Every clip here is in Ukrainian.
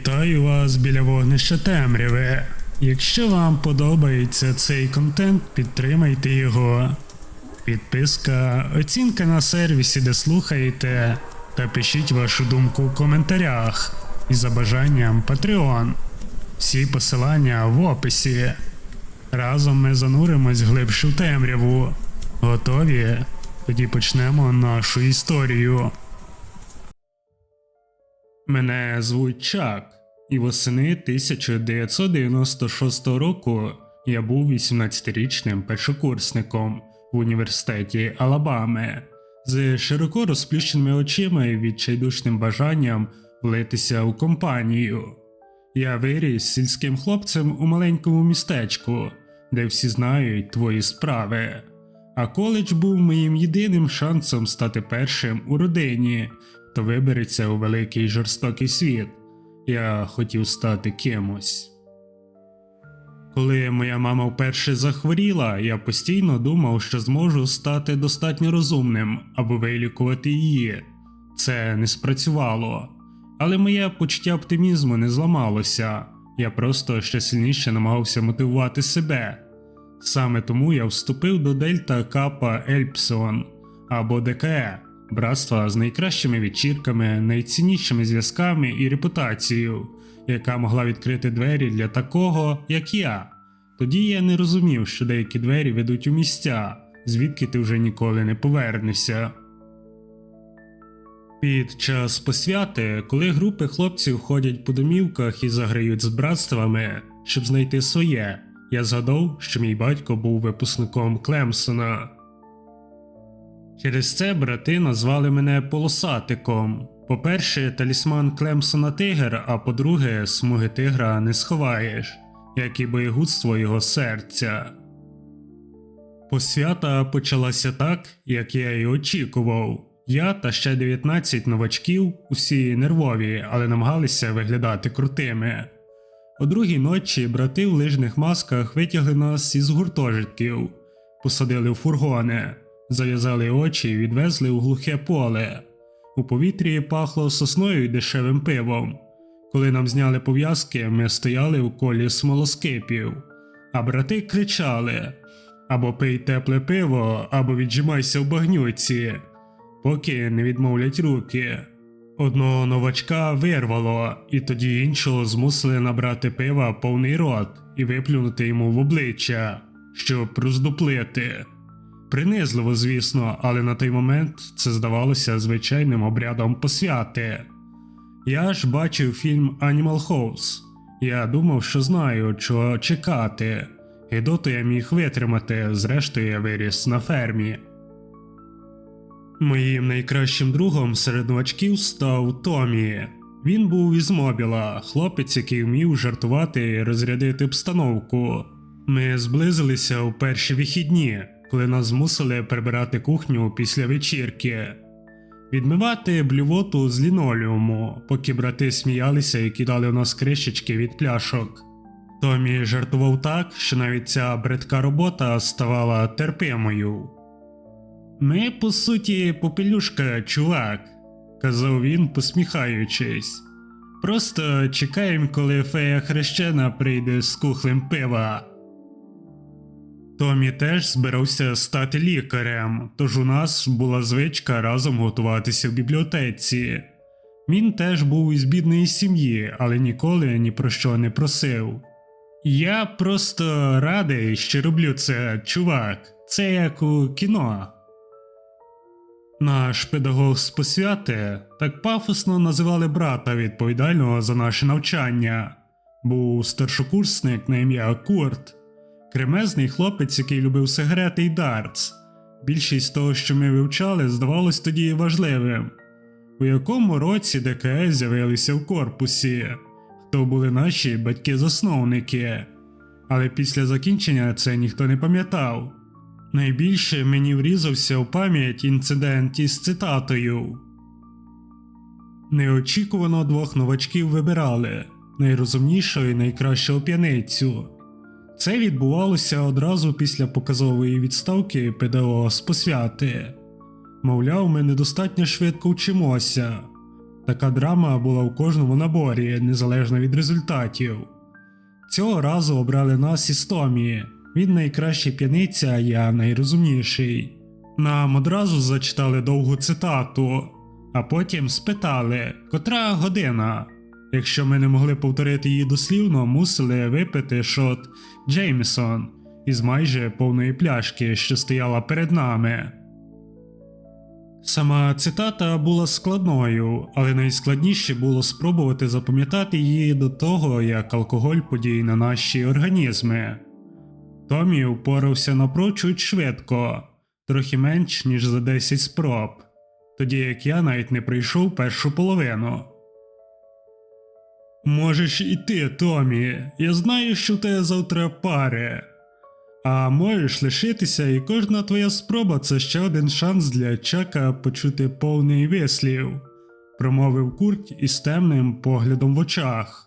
Вітаю вас біля вогнища темряви. Якщо вам подобається цей контент, підтримайте його. Підписка, оцінка на сервісі, де слухаєте, та пишіть вашу думку у коментарях. І за бажанням Patreon. Всі посилання в описі. Разом ми зануримось глибше в темряву. Готові? Тоді почнемо нашу історію. Мене звуть Чак, і восени 1996 року я був 18-річним першокурсником в університеті Алабами з широко розплющеними очима і відчайдушним бажанням влитися у компанію. Я виріс сільським хлопцем у маленькому містечку, де всі знають твої справи. А коледж був моїм єдиним шансом стати першим у родині, хто вибереться у великий жорстокий світ. Я хотів стати кимось. Коли моя мама вперше захворіла, я постійно думав, що зможу стати достатньо розумним, аби вилікувати її. Це не спрацювало. Але моє почуття оптимізму не зламалося, я просто ще сильніше намагався мотивувати себе. Саме тому я вступив до Дельта Капа Ельпсион або ДКЕ, братства з найкращими вечірками, найціннішими зв'язками і репутацією, яка могла відкрити двері для такого, як я. Тоді я не розумів, що деякі двері ведуть у місця, звідки ти вже ніколи не повернешся. Під час посвяти, коли групи хлопців ходять по домівках і заграють з братствами, щоб знайти своє, я згадав, що мій батько був випускником Клемсона. Через це брати назвали мене полосатиком. По-перше, талісман Клемсона тигр, а по-друге, смуги тигра не сховаєш, як і боєгудство його серця. Посвята почалася так, як я і очікував. Я та ще 19 новачків, усі нервові, але намагалися виглядати крутими. О другій ночі брати в лижних масках витягли нас із гуртожитків, посадили в фургони, зав'язали очі і відвезли у глухе поле. У повітрі пахло сосною і дешевим пивом. Коли нам зняли пов'язки, ми стояли у колі смолоскипів, а брати кричали: або пий тепле пиво, або віджимайся в багнюці, поки не відмовлять руки. Одного новачка вирвало, і тоді іншого змусили набрати пива повний рот і виплюнути йому в обличчя, щоб роздуплити. Принизливо, звісно, але на той момент це здавалося звичайним обрядом посвяти. Я ж бачив фільм Animal House. Я думав, що знаю, чого чекати. Гідоту я міг витримати, зрештою я виріс на фермі. Моїм найкращим другом серед новачків став Томі. Він був із мобіла, хлопець, який вмів жартувати і розрядити обстановку. Ми зблизилися у перші вихідні, коли нас змусили прибирати кухню після вечірки, відмивати блювоту з лінолеуму, поки брати сміялися і кидали у нас кришечки від пляшок. Томі жартував так, що навіть ця бридка робота ставала терпимою. Ми, по суті, попелюшка, чувак, казав він, посміхаючись. Просто чекаємо, коли фея хрещена прийде з кухлем пива. Томі теж збирався стати лікарем, тож у нас була звичка разом готуватися в бібліотеці. Він теж був із бідної сім'ї, але ніколи ні про що не просив. Я просто радий, що роблю це, чувак. Це як у кіно. Наш педагог з посвяти так пафосно називали брата відповідального за наше навчання. Був старшокурсник на ім'я Курт, кремезний хлопець, який любив сигарети й дартс. Більшість того, що ми вивчали, здавалось тоді важливим. У якому році ДКС з'явилися в корпусі, хто були наші батьки-засновники. Але після закінчення це ніхто не пам'ятав. Найбільше мені врізався в пам'ять інцидент із цитатою. Неочікувано двох новачків вибирали найрозумнішого і найкращого п'яницю. Це відбувалося одразу після показової відставки педагога з посвяти. Мовляв, ми недостатньо швидко вчимося. Така драма була у кожному наборі, незалежно від результатів. Цього разу обрали нас із Томі. Він найкращий п'яниця, я найрозумніший. Нам одразу зачитали довгу цитату, а потім спитали, котра година. Якщо ми не могли повторити її дослівно, мусили випити шот Джеймісон із майже повної пляшки, що стояла перед нами. Сама цитата була складною, але найскладніше було спробувати запам'ятати її до того, як алкоголь подіє на наші організми. Томі впорався напрочуд швидко, трохи менш ніж за 10 спроб, тоді як я навіть не пройшов першу половину. Можеш іти, Томі. Я знаю, що в завтра пари. А можеш лишитися, і кожна твоя спроба це ще один шанс для Чака почути повний вислів, промовив Курт із темним поглядом в очах.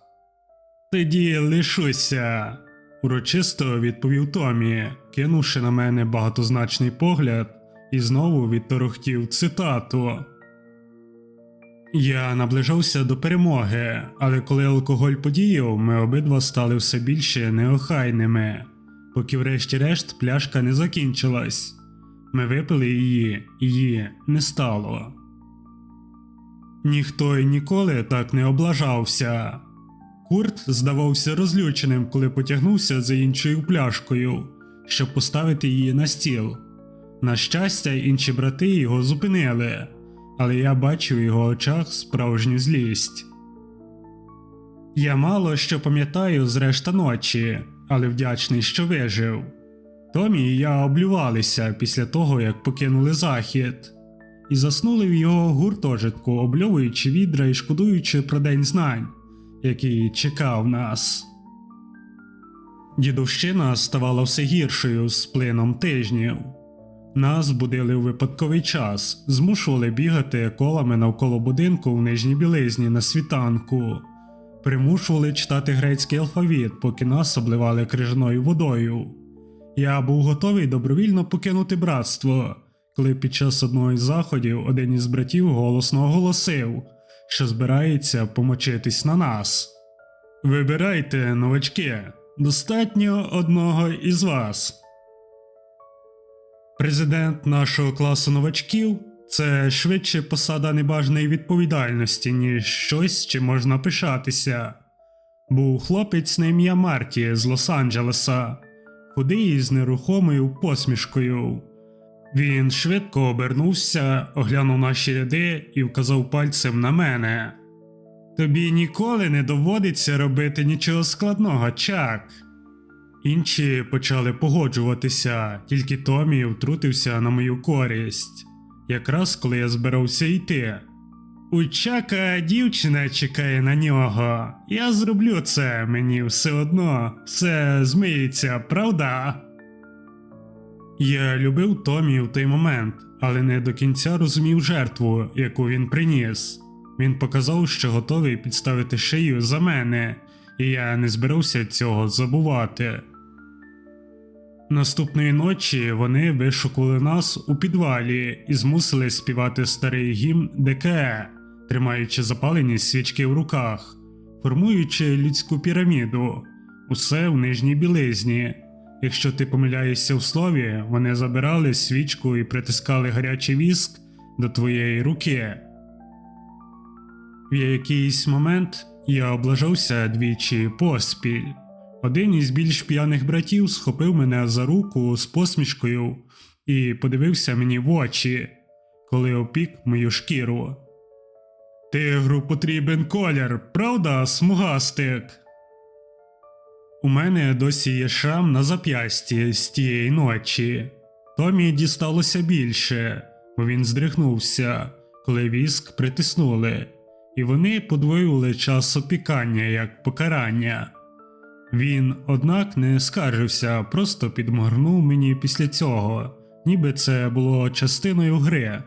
Тоді лишуся, урочисто відповів Томі, кинувши на мене багатозначний погляд, і знову відторохтів цитату. Я наближався до перемоги, але коли алкоголь подіяв, ми обидва стали все більше неохайними, поки врешті-решт пляшка не закінчилась. Ми випили її, її не стало. Ніхто й ніколи так не облажався. Курт здавався розлюченим, коли потягнувся за іншою пляшкою, щоб поставити її на стіл. На щастя, інші брати його зупинили, але я бачив в його очах справжню злість. Я мало що пам'ятаю з решта ночі, але вдячний, що вижив. Томі і я облювалися після того, як покинули захід, і заснули в його гуртожитку, обльовуючи відра і шкодуючи про день знань, який чекав нас. Дідовщина ставала все гіршою з плином тижнів. Нас будили у випадковий час, змушували бігати колами навколо будинку в нижній білизні на світанку, примушували читати грецький алфавіт, поки нас обливали крижаною водою. Я був готовий добровільно покинути братство, коли під час одного із заходів один із братів голосно оголосив, що збирається помочитись на нас. Вибирайте, новачки, достатньо одного із вас. Президент нашого класу новачків це швидше посада небажаної відповідальності, ніж щось, чим можна пишатися. Був хлопець на ім'я Марті з Лос-Анджелеса, худий з нерухомою посмішкою. Він швидко обернувся, оглянув наші ряди і вказав пальцем на мене. Тобі ніколи не доводиться робити нічого складного, Чак. Інші почали погоджуватися, тільки Томі втрутився на мою користь, якраз коли я збирався йти. У Чака дівчина чекає на нього. Я зроблю це, мені все одно, все змиється, правда? Я любив Томі в той момент, але не до кінця розумів жертву, яку він приніс. Він показав, що готовий підставити шию за мене, і я не збирався цього забувати. Наступної ночі вони вишукували нас у підвалі і змусили співати старий гімн ДКЕ, тримаючи запалені свічки в руках, формуючи людську піраміду, усе в нижній білизні. Якщо ти помиляєшся в слові, вони забирали свічку і притискали гарячий віск до твоєї руки. В якийсь момент я облажався двічі поспіль. Один із більш п'яних братів схопив мене за руку з посмішкою і подивився мені в очі, коли опік мою шкіру. Тигру потрібен колір, правда, смугастик? У мене досі є шрам на зап'ясті з тієї ночі. Томі дісталося більше, бо він здригнувся, коли віск притиснули, і вони подвоювали час опікання як покарання. Він, однак, не скаржився, просто підморгнув мені після цього, ніби це було частиною гри.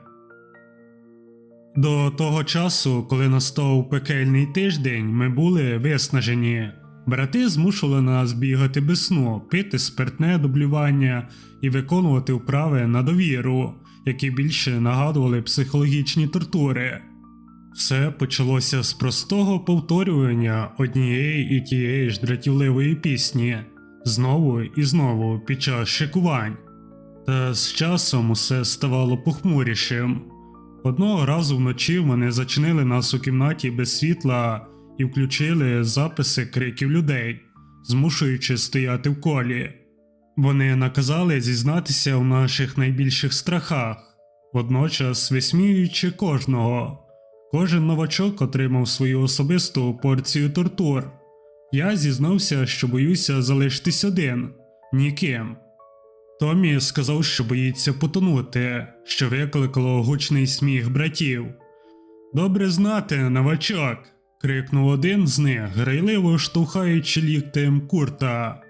До того часу, коли настав пекельний тиждень, ми були виснажені. Брати змушували нас бігати без сну, пити спиртне дублювання і виконувати вправи на довіру, які більше нагадували психологічні тортури. Все почалося з простого повторювання однієї і тієї ж дратівливої пісні знову і знову під час шикувань. Та з часом усе ставало похмурішим. Одного разу вночі вони зачинили нас у кімнаті без світла і включили записи криків людей, змушуючи стояти в колі. Вони наказали зізнатися у наших найбільших страхах, водночас висміюючи кожного. Кожен новачок отримав свою особисту порцію тортур. Я зізнався, що боюся залишитись один, ніким. Томі сказав, що боїться потонути, що викликало гучний сміх братів. Добре знати, новачок. крикнув один з них, грайливо штовхаючи ліктем курта.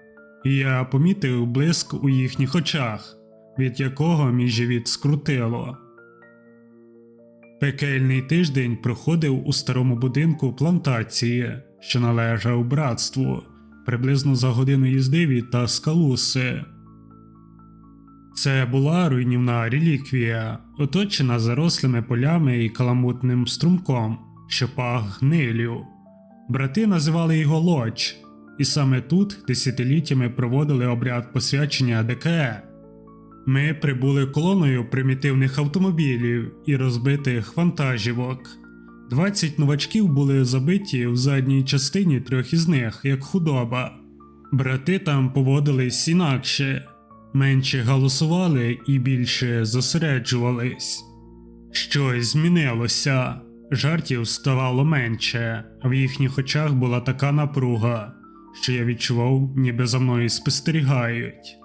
І я помітив блиск у їхніх очах, від якого мій живіт скрутило. Пекельний тиждень проходив у старому будинку плантації, що належав братству, приблизно за годину їзди від Таскалуси. Це була руйнівна реліквія, оточена зарослими полями і каламутним струмком, що пах гнилю. Брати називали його Лоч, і саме тут десятиліттями проводили обряд посвячення ДКЕ. Ми прибули колоною примітивних автомобілів і розбитих вантажівок. 20 новачків були забиті в задній частині трьох із них, як худоба. Брати там поводились інакше, менше галасували і більше зосереджувались. Щось змінилося, жартів ставало менше, а в їхніх очах була така напруга, що я відчував, ніби за мною спостерігають.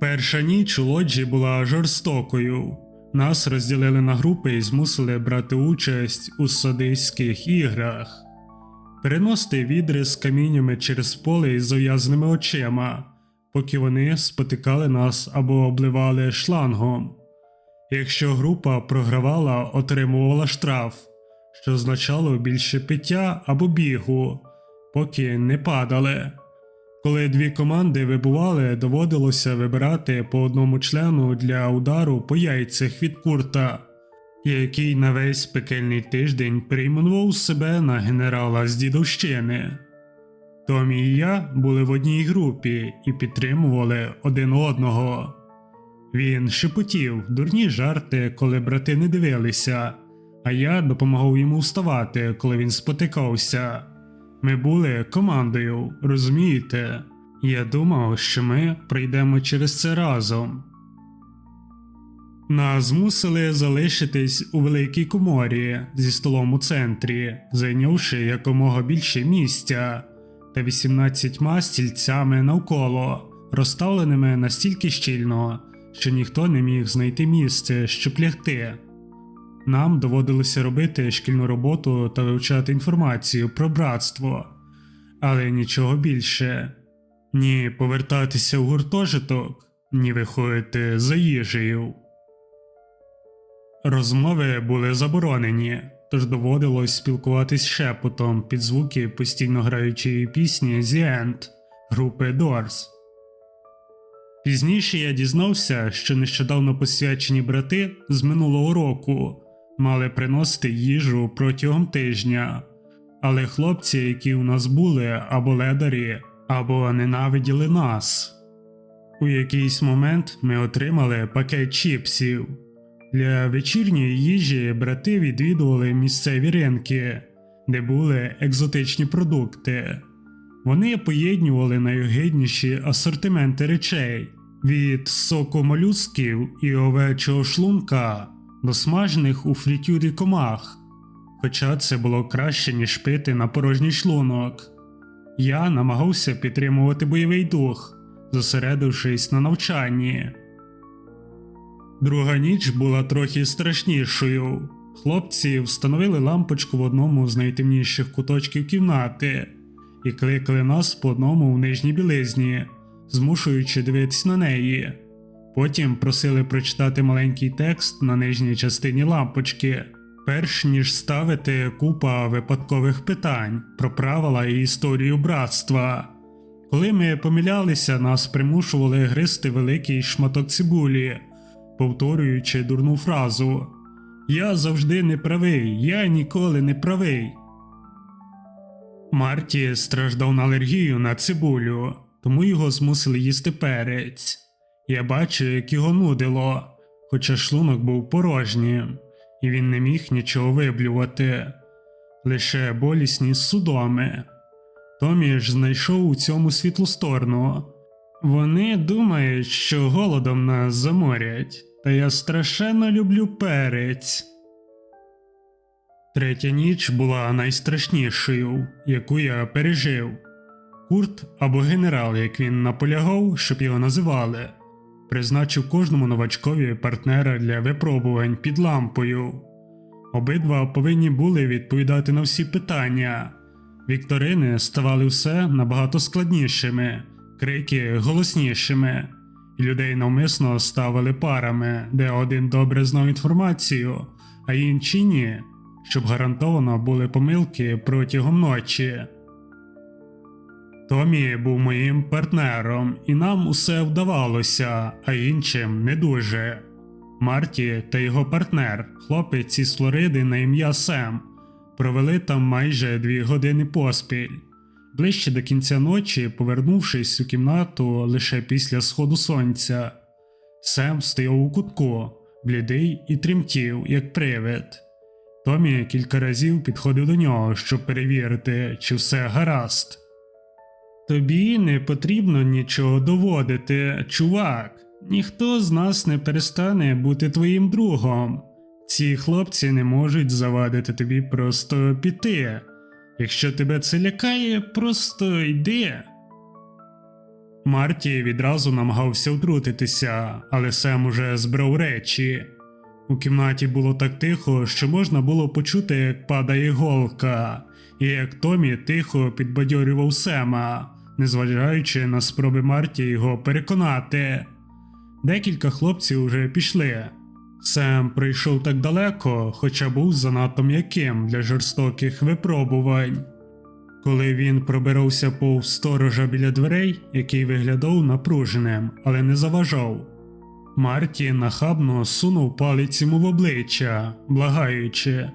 Перша ніч у лоджі була жорстокою. Нас розділили на групи і змусили брати участь у садистських іграх, переносити відри з каміннями через поле із зав'язаними очима, поки вони спотикали нас або обливали шлангом. Якщо група програвала, отримувала штраф, що означало більше пиття або бігу, поки не падали. Коли дві команди вибували, доводилося вибирати по одному члену для удару по яйцях від курта, який на весь пекельний тиждень перейменував себе на генерала з дідовщини. Томі і я були в одній групі і підтримували один одного. Він шепотів дурні жарти, коли брати не дивилися, а я допомагав йому вставати, коли він спотикався. Ми були командою, розумієте? Я думав, що ми пройдемо через це разом. Нас змусили залишитись у великій коморі зі столом у центрі, зайнявши якомога більше місця та 18 стільцями навколо, розставленими настільки щільно, що ніхто не міг знайти місце, щоб лягти. Нам доводилося робити шкільну роботу та вивчати інформацію про братство, але нічого більше ні повертатися в гуртожиток, ні виходити за їжею. Розмови були заборонені, тож доводилось спілкуватись шепотом під звуки постійно граючої пісні The End групи Doors. Пізніше я дізнався, що нещодавно посвячені брати з минулого року мали приносити їжу протягом тижня, але хлопці, які у нас були або ледарі, або ненавиділи нас. У якийсь момент ми отримали пакет чіпсів. Для вечірньої їжі брати відвідували місцеві ринки, де були екзотичні продукти. Вони поєднували найогидніші асортименти речей від соку молюсків і овечого шлунка до смажених у фрітюрі комах, хоча це було краще, ніж пити на порожній шлунок. Я намагався підтримувати бойовий дух, зосередившись на навчанні. Друга ніч була трохи страшнішою. Хлопці встановили лампочку в одному з найтемніших куточків кімнати і кликали нас по одному в нижній білизні, змушуючи дивитись на неї. Потім просили прочитати маленький текст на нижній частині лампочки, перш ніж ставити купа випадкових питань про правила і історію братства. Коли ми помилялися, нас примушували гризти великий шматок цибулі, повторюючи дурну фразу Я завжди не правий, я ніколи не правий. Марті страждав на алергію на цибулю, тому його змусили їсти перець. Я бачу, як його нудило, хоча шлунок був порожнім, і він не міг нічого виблювати, лише болісні судоми. Томі ж знайшов у цьому світлу сторону. Вони думають, що голодом нас заморять, та я страшенно люблю перець. Третя ніч була найстрашнішою, яку я пережив. Курт або генерал, як він наполягав, щоб його називали, призначив кожному новачкові партнера для випробувань під лампою. Обидва повинні були відповідати на всі питання. Вікторини ставали все набагато складнішими, крики голоснішими, людей навмисно ставили парами, де один добре знав інформацію, а інші ні, щоб гарантовано були помилки протягом ночі. Томі був моїм партнером, і нам усе вдавалося, а іншим не дуже. Марті та його партнер, хлопець із Флориди на ім'я Сем, провели там майже дві години поспіль. Ближче до кінця ночі, повернувшись у кімнату лише після сходу сонця, Сем стояв у кутку, блідий і тремтів, як привид. Томі кілька разів підходив до нього, щоб перевірити, чи все гаразд. Тобі не потрібно нічого доводити, чувак. Ніхто з нас не перестане бути твоїм другом. Ці хлопці не можуть завадити тобі просто піти. Якщо тебе це лякає, просто йди. Марті відразу намагався втрутитися, але Сем уже збрав речі. У кімнаті було так тихо, що можна було почути, як падає голка, і як Томі тихо підбадьорював Сема, незважаючи на спроби Марті його переконати. Декілька хлопців уже пішли. Сем прийшов так далеко, хоча був занадто м'яким для жорстоких випробувань. Коли він пробирався повз сторожа біля дверей, який виглядав напруженим, але не заважав. Марті нахабно сунув палець йому в обличчя, благаючи: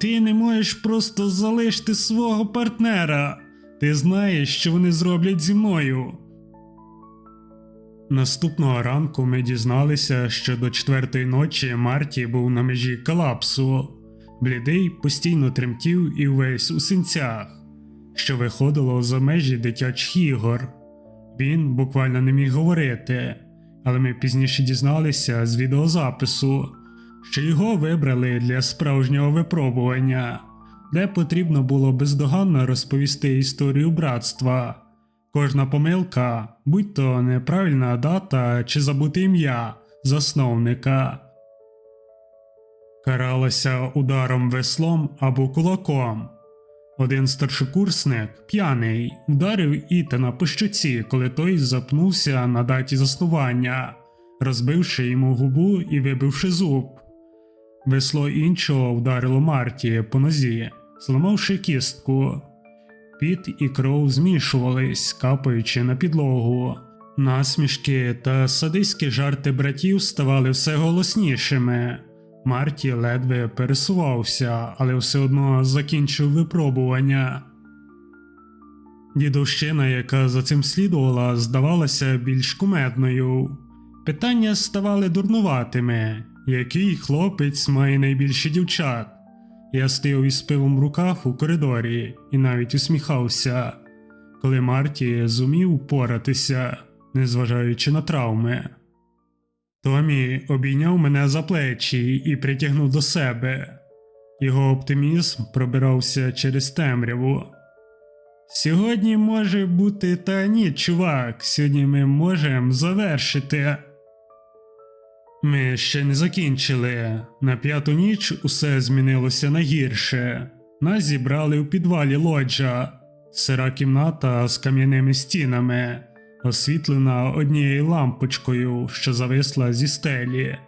Ти не можеш просто залишити свого партнера. Ти знаєш, що вони зроблять зі мною. Наступного ранку ми дізналися, що до четвертої ночі Марті був на межі колапсу. Блідий постійно тремтів і весь у синцях, що виходило за межі дитячих ігор. Він буквально не міг говорити, але ми пізніше дізналися з відеозапису, що його вибрали для справжнього випробування, де потрібно було бездоганно розповісти історію братства. Кожна помилка, будь то неправильна дата чи забуте ім'я засновника, каралася ударом веслом або кулаком. Один старшокурсник, п'яний, вдарив Ітана по щоці, коли той запнувся на даті заснування, розбивши йому губу і вибивши зуб. Весло іншого вдарило Марті по нозі, зламавши кістку. Піт і кров змішувались, капаючи на підлогу. Насмішки та садиські жарти братів ставали все голоснішими. Марті ледве пересувався, але все одно закінчив випробування. Дідовщина, яка за цим слідувала, здавалася більш кумедною. Питання ставали дурнуватими який хлопець має найбільше дівчат? Я стояв із пивом в руках у коридорі і навіть усміхався, коли Марті зумів поратися, незважаючи на травми. Томі обійняв мене за плечі і притягнув до себе. Його оптимізм пробирався через темряву. Сьогодні може бути та ні, чувак. Сьогодні ми можемо завершити. Ми ще не закінчили. На п'яту ніч усе змінилося на гірше. Нас зібрали у підвалі лоджа, сира кімната з кам'яними стінами, освітлена однією лампочкою, що зависла зі стелі.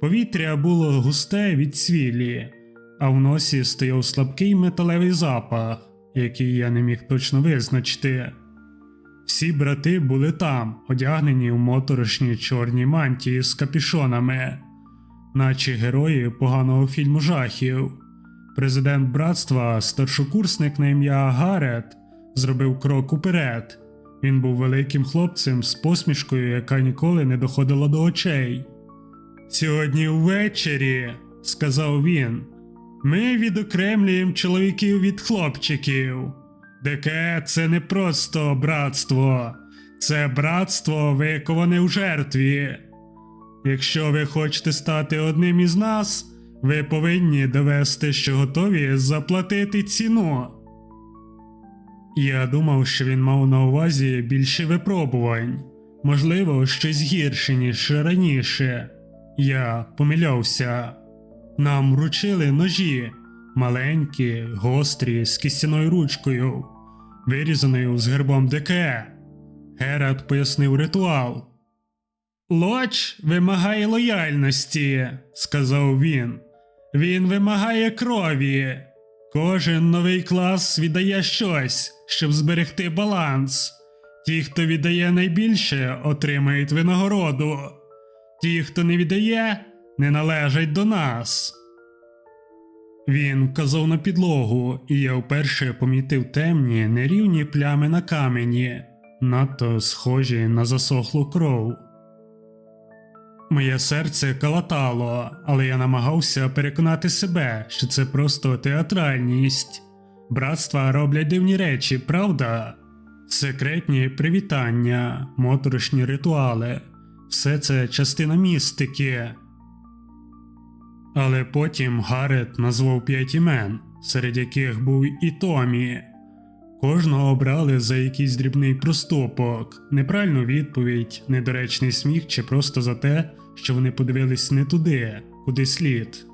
Повітря було густе від цвілі, а в носі стояв слабкий металевий запах, який я не міг точно визначити. Всі брати були там, одягнені у моторошні чорні мантії з капішонами. наче герої поганого фільму жахів. Президент братства, старшокурсник на ім'я Гарет, зробив крок уперед. Він був великим хлопцем з посмішкою, яка ніколи не доходила до очей. Сьогодні ввечері, сказав він, ми відокремлюємо чоловіків від хлопчиків. ДК це не просто братство, це братство виковане в жертві. Якщо ви хочете стати одним із нас, ви повинні довести, що готові заплатити ціну. Я думав, що він мав на увазі більше випробувань, можливо, щось гірше, ніж раніше. Я помилявся. Нам вручили ножі маленькі, гострі, з кістяною ручкою, вирізаною з гербом ДКЕ. Герат пояснив ритуал. Лоч вимагає лояльності, сказав він. Він вимагає крові. Кожен новий клас віддає щось, щоб зберегти баланс. Ті, хто віддає найбільше, отримають винагороду. Ті, хто не віддає, не належать до нас. Він вказав на підлогу, і я вперше помітив темні, нерівні плями на камені, надто схожі на засохлу кров. Моє серце калатало, але я намагався переконати себе, що це просто театральність. Братства роблять дивні речі, правда? Секретні привітання, моторошні ритуали все це частина містики. Але потім Гарет назвав п'ять імен, серед яких був і Томі. Кожного обрали за якийсь дрібний проступок, неправильну відповідь, недоречний сміх чи просто за те, що вони подивились не туди, куди слід.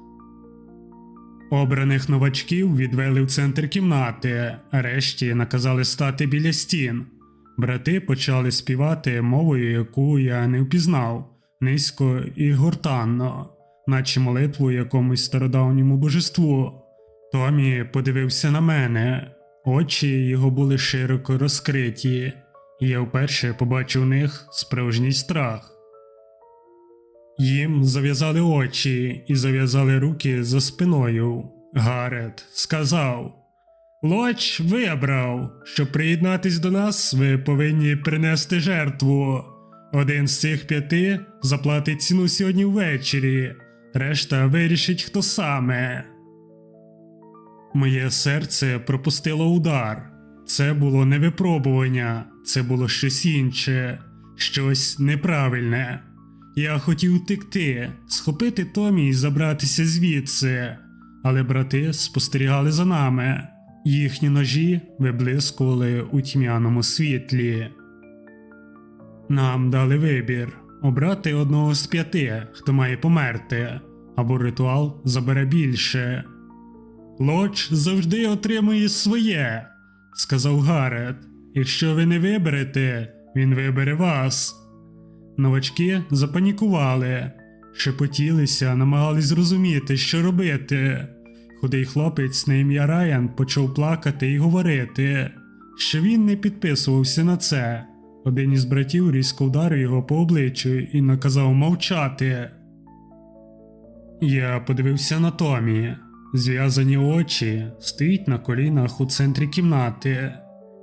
Обраних новачків відвели в центр кімнати, а решті наказали стати біля стін. Брати почали співати мовою, яку я не впізнав, низько і гуртанно, наче молитву якомусь стародавньому божеству. Томі подивився на мене, очі його були широко розкриті, і я вперше побачив у них справжній страх. Їм зав'язали очі і зав'язали руки за спиною. Гарет сказав: Лоч вибрав, щоб приєднатись до нас, ви повинні принести жертву. Один з цих п'яти заплатить ціну сьогодні ввечері, решта вирішить, хто саме. Моє серце пропустило удар. Це було не випробування, це було щось інше, щось неправильне. Я хотів втекти, схопити Томі і забратися звідси, але брати спостерігали за нами. Їхні ножі виблискували у тьмяному світлі. Нам дали вибір обрати одного з п'яти, хто має померти, або ритуал забере більше. Лоч завжди отримує своє, сказав Гарет. Якщо ви не виберете, він вибере вас. Новачки запанікували, шепотілися, намагались зрозуміти, що робити. Худий хлопець на ім'я Райан почав плакати і говорити, що він не підписувався на це. Один із братів різко вдарив його по обличчю і наказав мовчати. Я подивився на Томі. Зв'язані очі стоїть на колінах у центрі кімнати.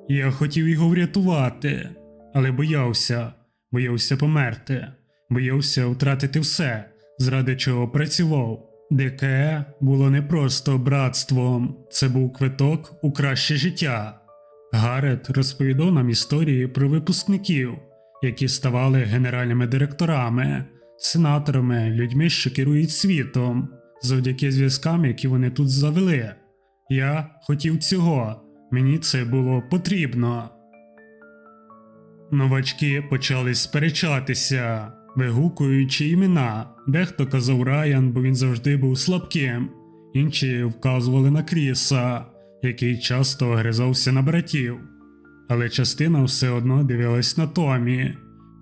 Я хотів його врятувати, але боявся, боявся померти, боявся втратити все, заради чого працював. ДКЕ було не просто братством, це був квиток у краще життя. Гарет розповідав нам історії про випускників, які ставали генеральними директорами, сенаторами, людьми, що керують світом, завдяки зв'язкам, які вони тут завели. Я хотів цього, мені це було потрібно. Новачки почали сперечатися, вигукуючи імена. Дехто казав Райан, бо він завжди був слабким, інші вказували на Кріса, який часто огризався на братів. Але частина все одно дивилась на Томі,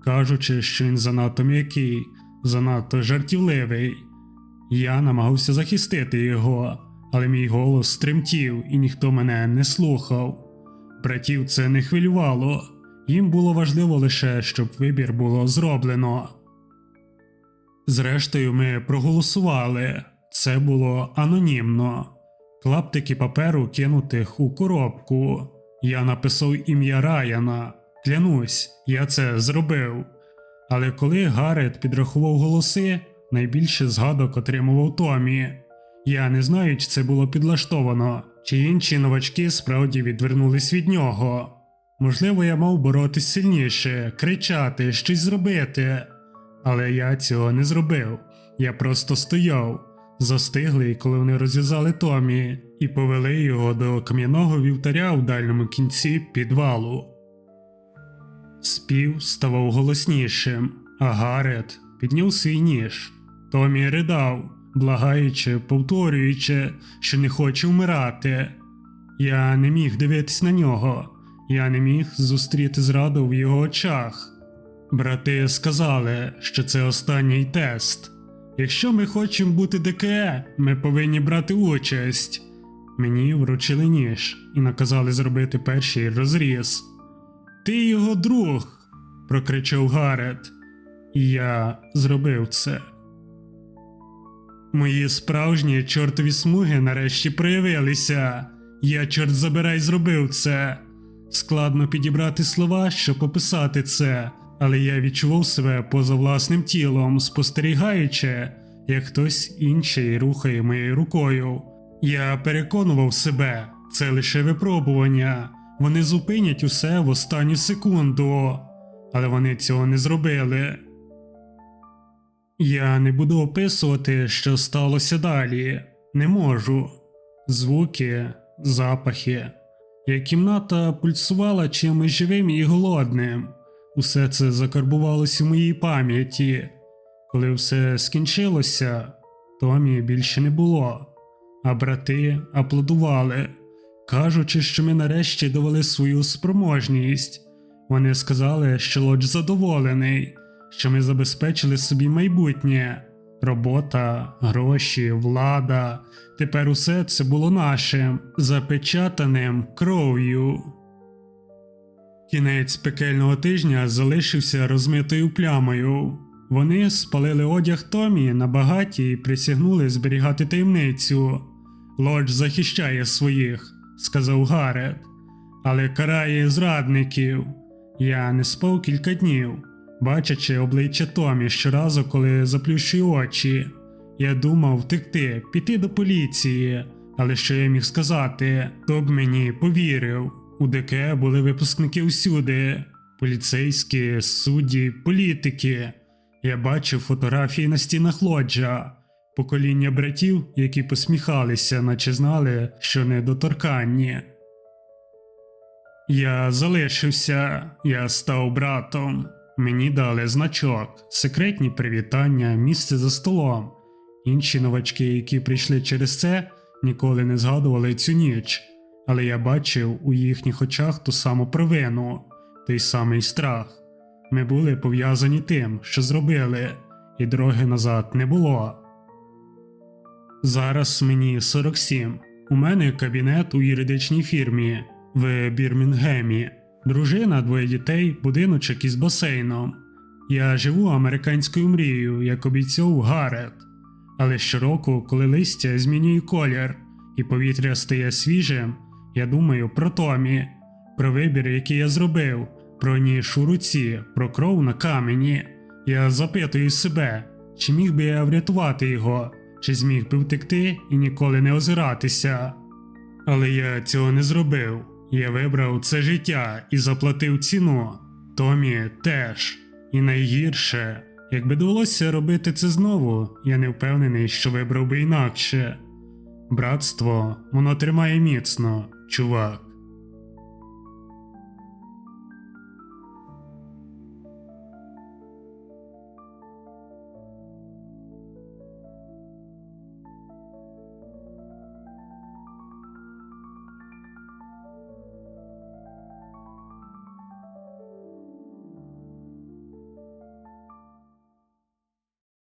кажучи, що він занадто м'який, занадто жартівливий. Я намагався захистити його, але мій голос тремтів і ніхто мене не слухав. Братів це не хвилювало, їм було важливо лише, щоб вибір було зроблено. Зрештою, ми проголосували. Це було анонімно. Клаптики паперу кинутих у коробку. Я написав ім'я Раяна. Клянусь, я це зробив. Але коли Гарет підрахував голоси, найбільше згадок отримував Томі. Я не знаю, чи це було підлаштовано, чи інші новачки справді відвернулись від нього. Можливо, я мав боротись сильніше, кричати, щось зробити. Але я цього не зробив. Я просто стояв, застиглий, коли вони розв'язали Томі, і повели його до кам'яного вівтаря в дальньому кінці підвалу. Спів ставав голоснішим, а Гарет підняв свій ніж. Томі ридав, благаючи, повторюючи, що не хоче вмирати. Я не міг дивитись на нього, я не міг зустріти зраду в його очах. Брати сказали, що це останній тест. Якщо ми хочемо бути ДКЕ, ми повинні брати участь. Мені вручили ніж і наказали зробити перший розріз. Ти його друг, прокричав Гарет. І я зробив це. Мої справжні чортові смуги нарешті проявилися. Я, чорт забирай, зробив це. Складно підібрати слова, щоб описати це, але я відчував себе поза власним тілом, спостерігаючи, як хтось інший рухає моєю рукою. Я переконував себе, це лише випробування. Вони зупинять усе в останню секунду, але вони цього не зробили. Я не буду описувати, що сталося далі. Не можу. Звуки, запахи. Як кімната пульсувала чимось живим і голодним. Усе це закарбувалося в моїй пам'яті. Коли все скінчилося, Томі більше не було, а брати аплодували, кажучи, що ми нарешті довели свою спроможність. Вони сказали, що Лодж задоволений, що ми забезпечили собі майбутнє. Робота, гроші, влада. Тепер усе це було нашим, запечатаним кров'ю. Кінець пекельного тижня залишився розмитою плямою. Вони спалили одяг Томі на багаті і присягнули зберігати таємницю. Лодж захищає своїх, сказав Гарет, але карає зрадників. Я не спав кілька днів, бачачи обличчя Томі щоразу, коли заплющую очі. Я думав втекти, піти до поліції, але що я міг сказати, то б мені повірив. У ДК були випускники всюди: поліцейські, судді, політики. Я бачив фотографії на стінах лоджа, покоління братів, які посміхалися, наче знали, що недоторканні. Я залишився, я став братом. Мені дали значок, секретні привітання, місце за столом. Інші новачки, які прийшли через це, ніколи не згадували цю ніч, але я бачив у їхніх очах ту саму провину, той самий страх. Ми були пов'язані тим, що зробили, і дороги назад не було. Зараз мені 47. У мене кабінет у юридичній фірмі в Бірмінгемі, дружина, двоє дітей, будиночок із басейном. Я живу американською мрією, як обіцяв Гарет. Але щороку, коли листя змінює колір і повітря стає свіжим, я думаю про Томі, про вибір, який я зробив, про ніж у руці, про кров на камені. Я запитую себе, чи міг би я врятувати його, чи зміг би втекти і ніколи не озиратися. Але я цього не зробив. Я вибрав це життя і заплатив ціну. Томі теж. І найгірше, якби довелося робити це знову, я не впевнений, що вибрав би інакше. Братство, воно тримає міцно, чувак.